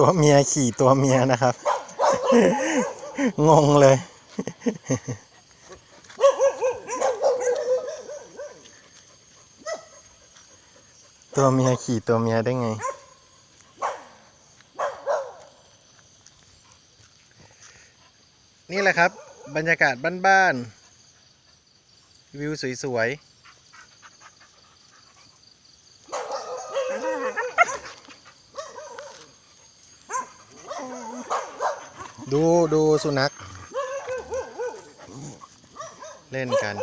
ตัวเมียขี่ตัวเมียนะครับ งงเลย ตัวเมียขี่ตัวเมียได้ไงนี่แหละครับ บรรยากาศบ้านๆวิวสวยๆ ดูดูสุนัข เล่นกัน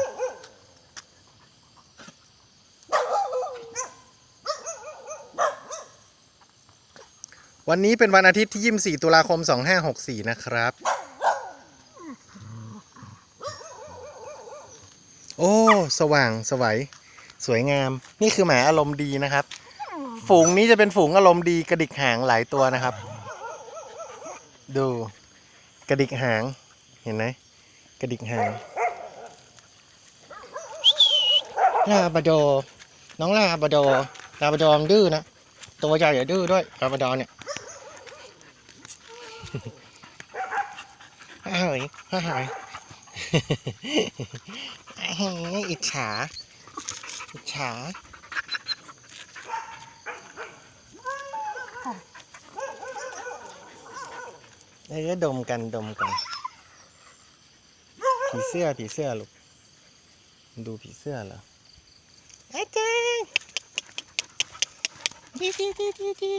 วันนี้เป็นวันอาทิตย์ที่ 24 ตุลาคม 2564 นะครับ โอ้ สว่างสวัยสวยงาม นี่คือหมาอารมณ์ดีนะครับ ฝูงนี้จะเป็นฝูงอารมณ์ดีกระดิกหางหลายตัวนะครับ ดู กระดิกหาง เห็นไหมกระดิกหางลาบาดอร์น้องลาบาดอร์ลาบาดอร์มันดื้อนะ ตัวใหญ่อย่าดื้อด้วยลาบาดอร์เนี่ยเฮ้ยเฮ้ยเฮ้ยอิจฉาอิจฉา เอ้ยดมกันดมกัน ผีเสื้อผีเสื้อลูก ดูผีเสื้อเหรออาจารย์ดีดีดีดีดี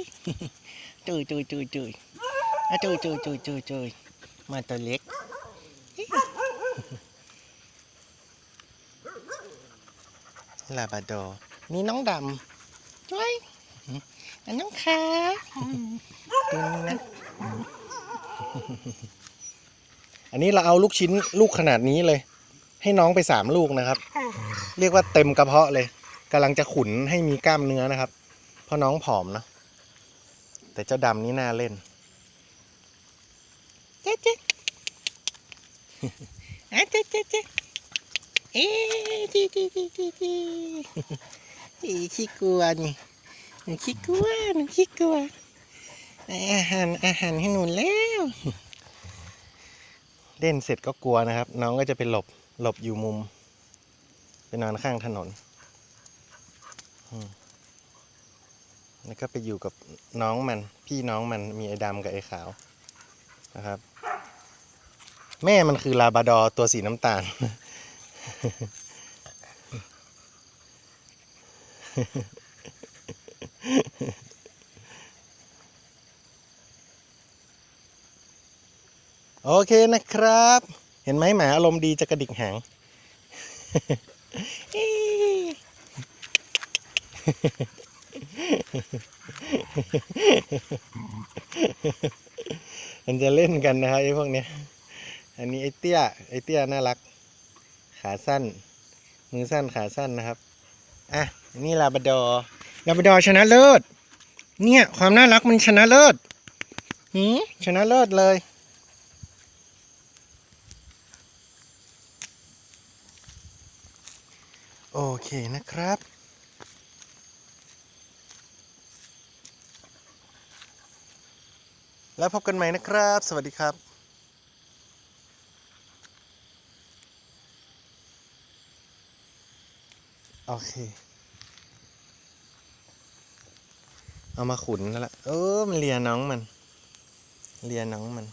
จุยจุยจุยจุยอะจุยจุยจุยจุยจุยมาตัวเล็กลาบราดอร์นี่น้องดำจ้วยอันน้องขาดูนี่นะ อันนี้เราเอาลูกชิ้นลูกขนาดนี้เลย ให้น้องไปสามลูกนะครับ เรียกว่าเต็มกระเพาะเลยกำลังจะขุนให้มีกล้ามเนื้อนะครับ เพราะน้องผอมเนอะแต่เจ้าดำนี่น่าเล่นเจ๊เจ๊อะเจ๊เจ๊เจ๊เอ๊ะจีจีจีจีจีอีขี้กลัวนี่หนูขี้กลัวหนูขี้กลัว อาหารอาหารให้หนูแล้ว เล่นเสร็จก็กลัวนะครับ น้องก็จะไปหลบหลบอยู่มุม ไปนอนข้างถนนแล้วก็ไปอยู่กับน้องมัน พี่น้องมันมีไอ้ดำกับไอ้ขาวนะครับ แม่มันคือลาบราดอตัวสีน้ำตาล โอเคนะครับ เห็นไหมหมาอารมณ์ดีจะกระดิกหางมันจะเล่นกันนะครับไอ้พวกเนี้ย อันนี้ไอ้เตี้ยไอ้เตี้ยน่ารัก ขาสั้น มือสั้นขาสั้นนะครับอะนี่ลาบดอลาบดอชนะเลิศ เนี่ย ความน่ารักมันชนะเลิศหืมชนะเลิศเลย โอเคนะครับ แล้วพบกันใหม่นะครับ สวัสดีครับโอเค เอามาขุนแล้วล่ะเออมันเลียน้องมัน เลียน้องมัน